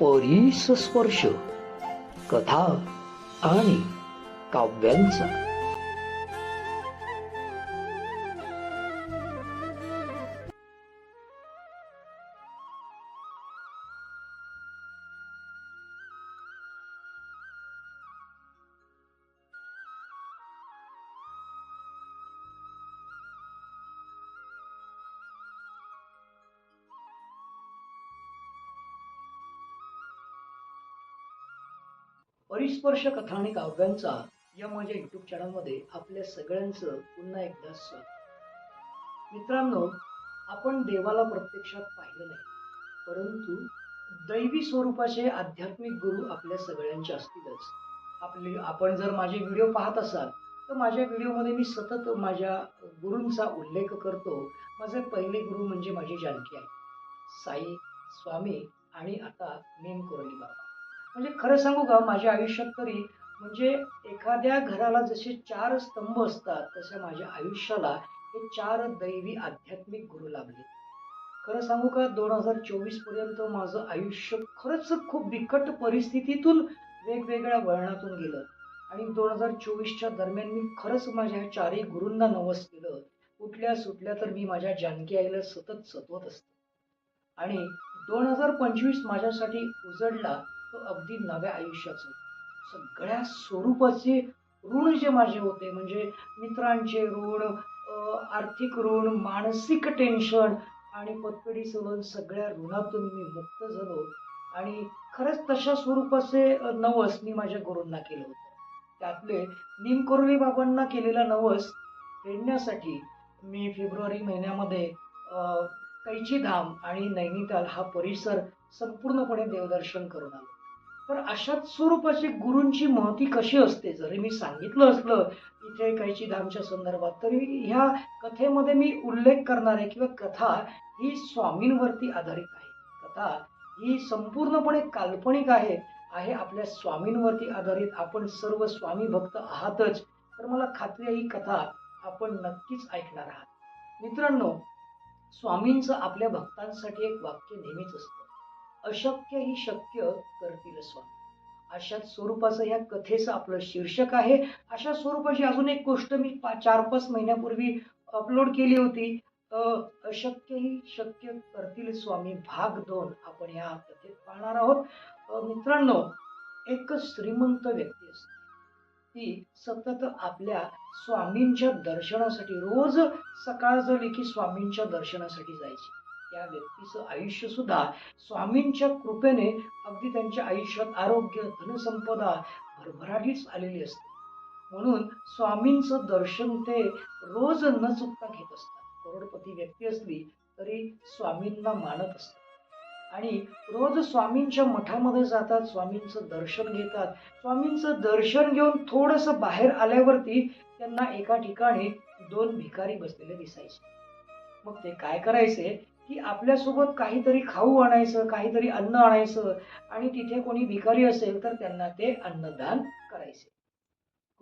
परीस स्पर्श कथा आणि काव्यांचा परिस्पर्श कथा आणि काव्यांचा या माझ्या युट्यूब चॅनलमध्ये आपल्या सगळ्यांचं पुन्हा एकदा स्वागत. मित्रांनो आपण देवाला प्रत्यक्षात पाहिलं नाही परंतु दैवी स्वरूपाचे आध्यात्मिक गुरु आपल्या सगळ्यांचे असतीलच. आपले आपण जर माझे व्हिडिओ पाहत असाल तर माझ्या व्हिडिओमध्ये मी सतत माझ्या गुरूंचा उल्लेख करतो. माझे पहिले गुरु म्हणजे माझी जानकी आहे साई स्वामी आणि आता नेम कोरली बाबा. म्हणजे खरं सांगू का माझ्या आयुष्यात तरी म्हणजे एखाद्या घराला जसे चार स्तंभ असतात तसे माझ्या आयुष्याला हे चार दैवी आध्यात्मिक गुरु लाभले खरं सांगू का दोन हजार चोवीसपर्यंत माझं आयुष्य खरंच खूप बिकट परिस्थितीतून वेगवेगळ्या वळणातून गेलं. आणि दोन हजार चोवीसच्या दरम्यान मी खरंच माझ्या चारही गुरूंना नवस केलं. उठल्या सुटल्या तर मी माझ्या जानकी आईला सतत सतवत असते. आणि दोन हजार पंचवीस माझ्यासाठी उजडला अगदी नव्या आयुष्याचं. सगळ्या स्वरूपाचे ऋण जे माझे होते म्हणजे मित्रांचे ऋण आर्थिक ऋण मानसिक टेन्शन आणि पतपेढी सोडून सगळ्या ऋणातून मी मुक्त झालो. आणि खरंच तशा स्वरूपाचे नवस मी माझ्या गुरूंना केलं होतं. त्यातले निमकोरली बाबांना केलेला नवस फेडण्यासाठी मी फेब्रुवारी महिन्यामध्ये कैची धाम आणि नैनिताल हा परिसर संपूर्णपणे देवदर्शन करून आलो. तर अशाच स्वरूपाची गुरूंची महती कशी असते? जरी मी सांगितलं असलं इथे काहीची धामच्या संदर्भात तरी ह्या कथेमध्ये मी उल्लेख करणार आहे किंवा कथा ही स्वामींवरती आधारित आहे. कथा ही संपूर्णपणे काल्पनिक आहे आहे आपल्या स्वामींवरती आधारित. आपण सर्व स्वामी भक्त आहातच. तर मला खात्री आहे ही कथा आपण नक्कीच ऐकणार आहात. मित्रांनो स्वामींचं आपल्या भक्तांसाठी एक वाक्य नेहमीच असतं. अशक्य ही शक्य करतील स्वामी. अशाच स्वरूपाचं या कथेचं आपलं शीर्षक आहे. अशा स्वरूपाची अजून एक गोष्ट मी पा चार पाच महिन्यापूर्वी अपलोड केली होती. अशक्य ही शक्य करतील स्वामी भाग दोन आपण या कथेत पाहणार आहोत. मित्रांनो एक श्रीमंत व्यक्ती असते. ती सतत आपल्या स्वामींच्या दर्शनासाठी रोज सकाळ झाली की स्वामींच्या दर्शनासाठी जायची. त्या व्यक्तीचं आयुष्य सुद्धा स्वामींच्या कृपेने अगदी त्यांच्या आयुष्यात आरोग्य धनसंपदा भरभराटीच आलेली असते. म्हणून स्वामींचं दर्शन ते रोज न चुकता घेत असतात. करोडपती व्यक्ती असली तरी स्वामींना मानत असतात. आणि रोज स्वामींच्या मठामध्ये जातात स्वामींचं दर्शन घेतात. स्वामींचं दर्शन घेऊन थोडंसं बाहेर आल्यावरती त्यांना एका ठिकाणी दोन भिकारी बसलेले दिसायचे. मग ते काय करायचे? की आपल्यासोबत काहीतरी खाऊ आणायचं काहीतरी अन्न आणायचं आणि तिथे कोणी भिकारी असेल तर त्यांना ते अन्नदान करायचे.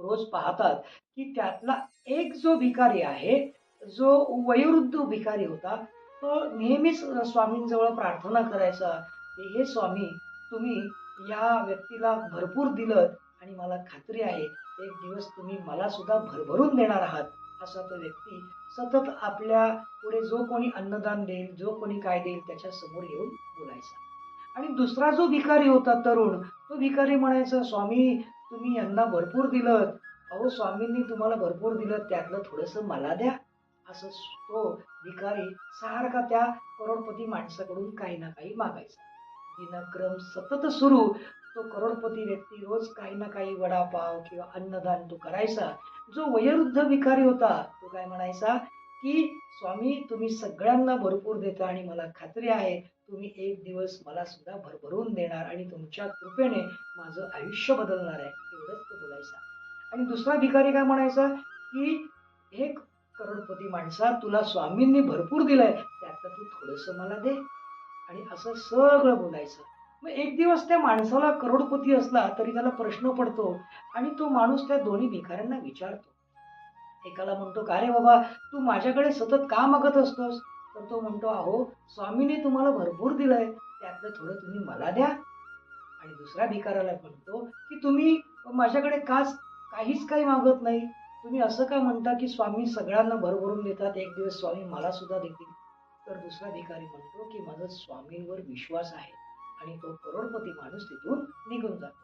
रोज पाहतात की त्यातला एक जो भिकारी आहे जो वयोवृद्ध भिकारी होता तो नेहमीच स्वामींजवळ प्रार्थना करायचा की हे स्वामी तुम्ही या व्यक्तीला भरपूर दिलं आणि मला खात्री आहे एक दिवस तुम्ही मला सुद्धा भरभरून देणार आहात असा तो व्यक्ती सतत आपल्या पुढे जो कोणी अन्नदान देईल जो कोणी काय देईल त्याच्यासमोर येऊन बोलायचा. आणि दुसरा जो भिकारी होता तरुण तो भिकारी म्हणायचा स्वामी तुम्ही यांना भरपूर दिलं अहो स्वामींनी तुम्हाला भरपूर दिलं त्यातलं थोडंसं मला द्या. असं तो भिकारी सारखा त्या करोडपती माणसाकडून काही ना काही मागायचा. दिनक्रम सतत सुरू. तो करोडपती व्यक्ती रोज काही ना काही वडापाव किंवा अन्नदान तो करायचा. जो वयोवृद्ध भिकारी होता तो काय म्हणायचा की स्वामी तुम्ही सगळ्यांना भरपूर देता आणि मला खात्री आहे तुम्ही एक दिवस मला सुद्धा भरभरून देणार आणि तुमच्या कृपेने माझं आयुष्य बदलणार आहे. एवढंच तो बोलायचा. आणि दुसरा भिकारी काय म्हणायचा की एक करोडपती माणसा तुला स्वामींनी भरपूर दिलंय त्यातलं तू थोडंसं मला दे. आणि असं सगळं बोलायचं. मग एक दिवस त्या माणसाला करोडपती असला तरी त्याला प्रश्न पडतो आणि तो माणूस त्या दोन्ही भिकाऱ्यांना विचारतो. एकाला म्हणतो का रे बाबा तू माझ्याकडे सतत का मागत असतोस? तर तो म्हणतो अहो स्वामीने तुम्हाला भरपूर दिलंय त्यातलं थोडं तुम्ही मला द्या. आणि दुसऱ्या भिकाऱ्याला म्हणतो की तुम्ही माझ्याकडे काच काहीच काही मागत नाही. तुम्ही असं का म्हणता की स्वामी सगळ्यांना भरभरून देतात एक दिवस स्वामी मला सुद्धा देतील? तर दुसरा भिकारी म्हणतो की माझा स्वामींवर विश्वास आहे. आणि तो करोडपती माणूस तिथून निघून जातो.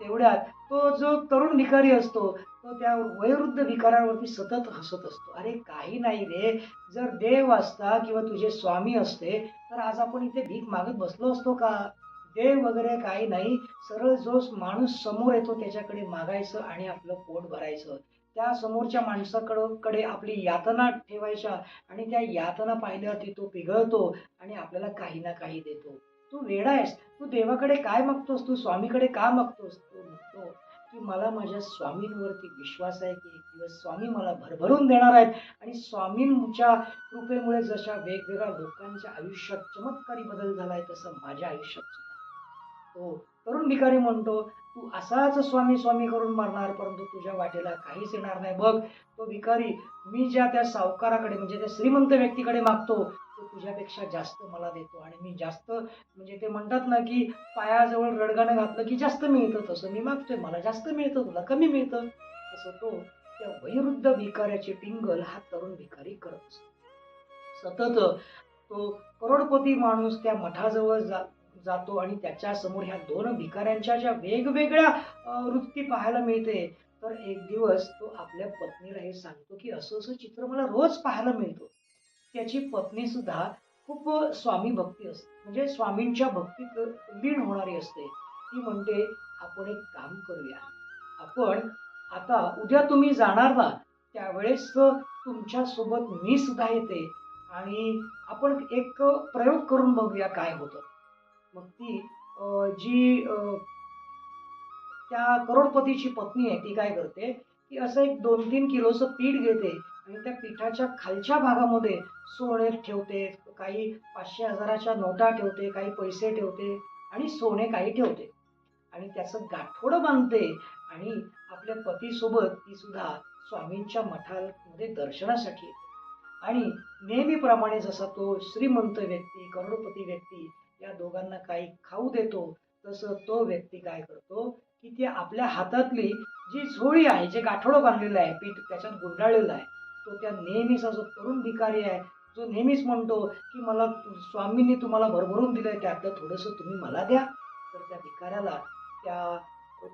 तेवढ्यात तो जो तरुण भिकारी असतो तो त्या वयोवृद्ध भिकारावरती सतत हसत असतो. अरे काही नाही रे. जर देव असता किंवा तुझे स्वामी असते तर आज आपण इथे भीक मागत बसलो असतो का? देव वगैरे काही नाही. सरळ जो माणूस समोर येतो त्याच्याकडे मागायचं आणि आपलं पोट भरायचं. त्या समोरच्या माणसाकडं कडे आपली यातना ठेवायच्या आणि त्या यातना पाहिल्यावरती तो पिघळतो आणि आपल्याला काही ना काही देतो. तू वेडा आहेस. तू देवाकडे काय मागतोस? तू स्वामीकडे का मागतोस? तू म्हणतो की मला माझ्या स्वामींवरती विश्वास आहे की एक दिवस स्वामी मला भरभरून देणार आहेत. आणि स्वामींच्या कृपेमुळे जशा वेगवेगळ्या लोकांच्या आयुष्यात चमत्कारी बदल झालाय तसं माझ्या आयुष्यात सुद्धा. तो तरुण भिकारी म्हणतो तू असाच स्वामी स्वामी करून मरणार परंतु तुझ्या वाटेला काहीच येणार नाही. बघ तो भिकारी मी ज्या त्या सावकाराकडे म्हणजे त्या श्रीमंत व्यक्तीकडे मागतो तो तुझ्यापेक्षा जास्त मला देतो. आणि मी जास्त म्हणजे ते म्हणतात ना की पायाजवळ रडगाणं घातलं की जास्त मिळतं तसं. मी मागतोय मला जास्त मिळतं तुला कमी मिळतं. असं तो त्या वैरुद्ध भिकाऱ्याची टिंगल हा तरुण भिकारी करत असतो. सतत तो करोडपती माणूस त्या मठाजवळ जा जातो आणि त्याच्यासमोर ह्या दोन भिकाऱ्यांच्या ज्या वेगवेगळ्या वृत्ती पाहायला मिळते तर एक दिवस तो आपल्या पत्नीला हे सांगतो की असं असं चित्र मला रोज पाहायला मिळतो. त्याची पत्नी सुद्धा खूप स्वामी भक्ती असते. म्हणजे स्वामींच्या भक्तीत लीन होणारी असते. ती म्हणते आपण एक काम करूया. आपण आता उद्या तुम्ही जाणार ना त्यावेळेस तुमच्यासोबत मी सुद्धा येते आणि आपण एक प्रयोग करून बघूया काय होतं. मग ती जी अं, त्या करोडपतीची पत्नी आहे ती काय करते की असं एक दोन तीन किलोचं पीठ घेते आणि त्या पिठाच्या खालच्या भागामध्ये सोने ठेवते काही पाचशे हजाराच्या नोटा ठेवते काही पैसे ठेवते आणि सोने काही ठेवते. आणि त्याचं गाठोडं बांधते आणि आपल्या पतीसोबत ती सुद्धा स्वामींच्या मठामध्ये दर्शनासाठी येते. आणि नेहमीप्रमाणे जसा तो श्रीमंत व्यक्ती करोडपती व्यक्ती या दोघांना काही खाऊ देतो तसं तो व्यक्ती काय करतो की ते आपल्या हातातली जी झोळी आहे जे गाठोडं बांधलेलं आहे पीठ त्याच्यात गुंडाळलेलं आहे तो त्या नेहमीचा जो तरुण भिकारी आहे. जो नेहमीच म्हणतो की मला स्वामींनी तुम्हाला भरभरून दिलंय त्यातलं थोडंसं तुम्ही मला द्या. तर त्या भिकाऱ्याला त्या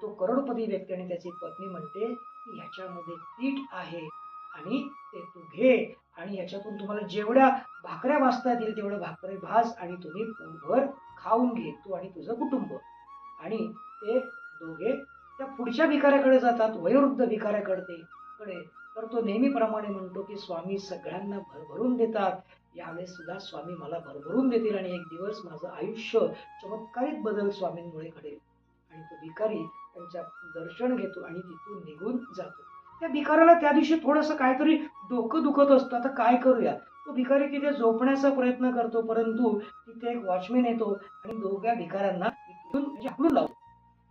तो करोडपती व्यक्ती आणि त्याची पत्नी म्हणते की ह्याच्यामध्ये पीठ आहे आणि ते तू घे आणि ह्याच्यातून तुम्हाला जेवढ्या भाकऱ्या भाजता येतील तेवढ्या भाकरे भाज आणि तुम्ही पोटभर खाऊन घे तू आणि तुझं कुटुंब. आणि ते दोघे त्या पुढच्या भिकाऱ्याकडे जातात वयोवृद्ध भिकाऱ्याकडे. कडे तर तो नेहमीप्रमाणे म्हणतो की स्वामी सगळ्यांना भरभरून देतात. यावेळेस सुद्धा स्वामी मला भरभरून देतील आणि एक दिवस माझं आयुष्य चमत्कारित बदल स्वामींमुळे घडेल. आणि तो भिकारी त्यांच्या दर्शन घेतो आणि तिथून निघून जातो. त्या भिकाऱ्याला त्या दिवशी थोडंसं काहीतरी डोकं दुखत असतं. आता काय करूया? तो भिकारी तिथे झोपण्याचा प्रयत्न करतो परंतु तिथे एक वॉचमॅन येतो आणि दोघ्या भिकाऱ्यांना इथून म्हणजे लावतो.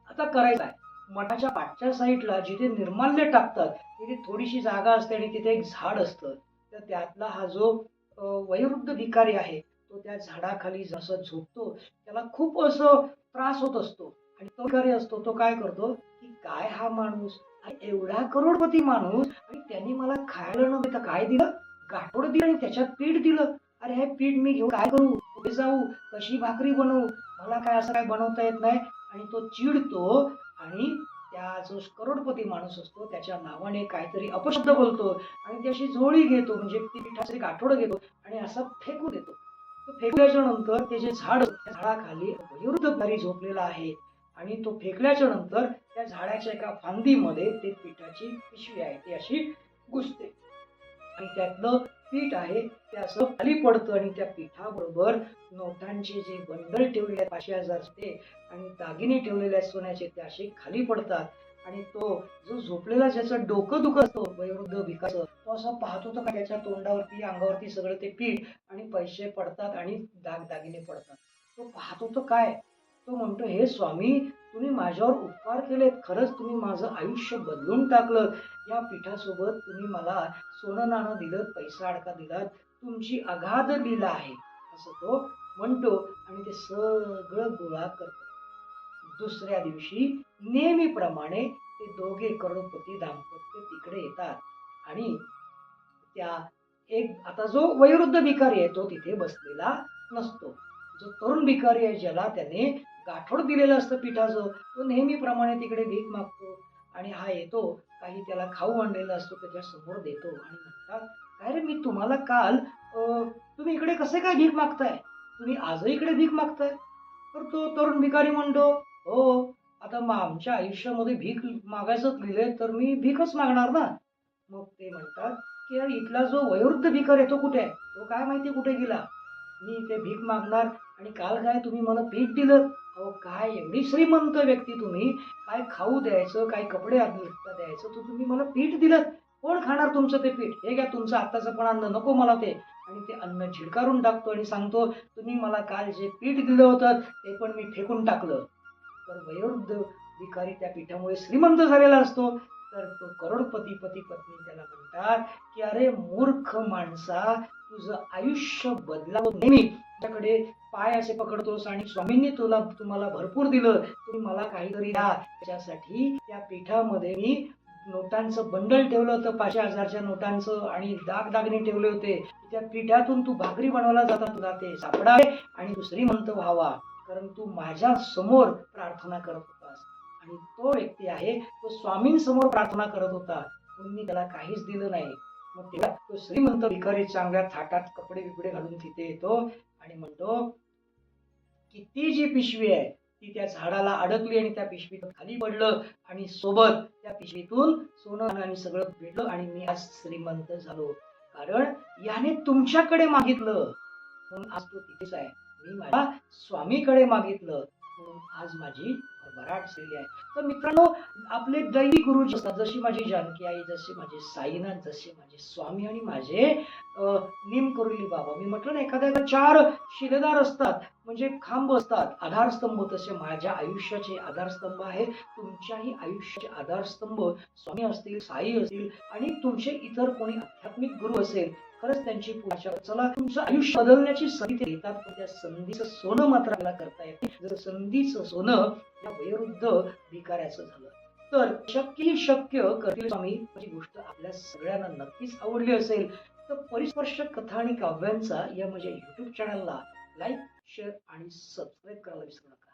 आता करायचं आहे. मठाच्या पाठच्या साईडला जिथे निर्माल्य टाकतात तिथे थोडीशी जागा असते आणि तिथे एक झाड असतं. तर त्यातला हा जो वयोवृद्ध भिकारी आहे तो त्या झाडाखाली जसं झोपतो त्याला खूप असं त्रास होत असतो. आणि तो भिकारी असतो तो काय करतो की काय हा माणूस? एवढा करोडपती माणूस? आणि त्यांनी मला खायला न देता काय दिलं? गाठोड दिलं आणि त्याच्यात पीठ दिलं. अरे हे पीठ मी घेऊ काय करू? कुठे जाऊ? कशी भाकरी बनवू? मला काय असं काय बनवता येत नाही? आणि तो चिडतो आणि त्या जो करोडपती माणूस असतो त्याच्या नावाने काहीतरी अपशब्द बोलतो आणि त्याशी अशी झोळी घेतो म्हणजे ती पिठाचं एक आठवडं घेतो आणि असं फेकू देतो. तो फेकल्याच्या नंतर ते जे झाड त्या झाडाखाली वयोवृद्ध झोपलेला आहे आणि तो फेकल्याच्या नंतर त्या झाडाच्या एका फांदीमध्ये ते पिठाची पिशवी आहे ती अशी घुसते. आणि त्यातलं पीठ आहे ते असं खाली पडतं आणि त्या पिठाबरोबर नोटांचे जे बंडल ठेवलेले आहेत पाचशे हजारचे आणि दागिने ठेवलेले आहेत सोन्याचे ते असे खाली पडतात. आणि तो जो झोपलेला ज्याचं डोकं दुखत असतो वयोवृद्ध भिकाचं तो असं पाहतो तर का त्याच्या तोंडावरती अंगावरती सगळं ते पीठ आणि पैसे पडतात आणि दाग दागिने पडतात. तो पाहतो तर काय? तो म्हणतो हे स्वामी तुम्ही माझ्यावर उपकार केलेत. खरंच तुम्ही माझं आयुष्य बदलून टाकलं. या पिठासोबत तुम्ही मला सोनं नाणं दिलं पैसा अडका दिलात. तुमची अगाध लीला आहे. असं तो म्हणतो आणि ते सगळं गोळा करतो. दुसऱ्या दिवशी नेहमीप्रमाणे ते दोघे करोडपती दाम्पत्य तिकडे येतात आणि त्या एक आता जो वयोवृद्ध भिकारी आहे तो तिथे बसलेला नसतो. जो तरुण भिकारी आहे ज्याला त्याने गाठोड दिलेलं असतं पिठाचं तो नेहमीप्रमाणे तिकडे भीक मागतो आणि हा येतो काही त्याला खाऊ आणलेला असतो त्याच्यासमोर देतो. आणि म्हणतात काय रे मी तुम्हाला काल तुम्ही इकडे कसे काय भीक मागताय? तुम्ही आजही इकडे भीक मागताय? तर तो तरुण भिकारी म्हणतो हो आता मग आमच्या आयुष्यामध्ये भीक मागायचं लिहिलंय तर मी भीकच मागणार ना? मग ते म्हणतात की यार इथला जो वयोवृद्ध भिकार आहे तो कुठे आहे? तो काय माहिती कुठे गेला? मी इथे भीक मागणार आणि काल काय तुम्ही मला पीठ दिलं? अहो काय एवढी श्रीमंत व्यक्ती तुम्ही? काय खाऊ द्यायचं काय कपडे द्यायचं? तर तुम्ही मला पीठ दिलं कोण खाणार तुमचं ते पीठ? हे घ्या तुमचं आत्ताचं पण अन्न नको मला ते. आणि ते अन्न झिडकारून टाकतो आणि सांगतो तुम्ही मला काल जे पीठ दिलं होतं ते पण मी फेकून टाकलं. तर वयोवृद्ध भिकारी त्या पीठामुळे श्रीमंत झालेला असतो. तर तो करोडपती पती पत्नी त्याला म्हणतात की अरे मूर्ख माणसा तुझं आयुष्य बदलावं नेहमी. तुझ्याकडे पाय असे पकडतोस आणि स्वामींनी तुला तुम्हाला भरपूर दिलं. तुम्ही मला काहीतरी द्या. त्याच्यासाठी त्या पीठामध्ये मी नोटांचं बंडल ठेवलं होतं पाचशे हजारच्या नोटांचं आणि दागदागिने ठेवले होते. त्या पिठातून तू भाकरी बनवायला जाता तुला ते सापडावे आणि दुसरी श्रीमंत व्हावा. कारण तू माझ्यासमोर प्रार्थना करत होतास. आणि तो व्यक्ती आहे तो स्वामींसमोर प्रार्थना करत होता. मी त्याला काहीच दिलं नाही. मग तेव्हा तो श्रीमंत भिकारी चांगल्या थाटात कपडे बिपडे घालून तिथे येतो आणि म्हणतो की ती जी पिशवी आहे ती त्या झाडाला अडकली आणि त्या पिशवीतून खाली पडलं आणि सोबत त्या पिशवीतून सोनं आणि सगळं भेटलं आणि मी आज श्रीमंत झालो. कारण याने तुमच्याकडे मागितलं. म्हणून आज तो तिथेच आहे. मी माझ्या स्वामीकडे मागितलं. म्हणून आज माझी भरभराट झालेली आहे. तर मित्रांनो आपले दैवी गुरुजी असतात जशी माझी जानकी आई जसे माझे साईनाथ जसे माझे स्वामी आणि माझे निम करुली बाबा. मी म्हटलं ना एखाद्या चार शिलेदार असतात म्हणजे खांब असतात आधारस्तंभ तसे माझ्या आयुष्याचे आधारस्तंभ आहेत तुमच्याही आयुष्याचे आधारस्तंभ स्वामी असतील साई असतील आणि तुमचे इतर कोणी आध्यात्मिक गुरु असेल खरंच त्यांची पूजा. चला तुमचं आयुष्य बदलण्याची संधी ते देतात पण त्या संधीचं सोनं मात्र आपल्याला करता येते. जर संधीचं सोनं या वयोवृद्ध भिकाऱ्याचं झालं तर शक्य ही शक्य करतील स्वामी. ही गोष्ट आपल्या सगळ्यांना नक्कीच आवडली असेल तर परिस्पर्श कथा आणि काव्यांचा या माझ्या युट्यूब चॅनलला लाईक शेअर आणि सबस्क्राईब करायला विसरू नका.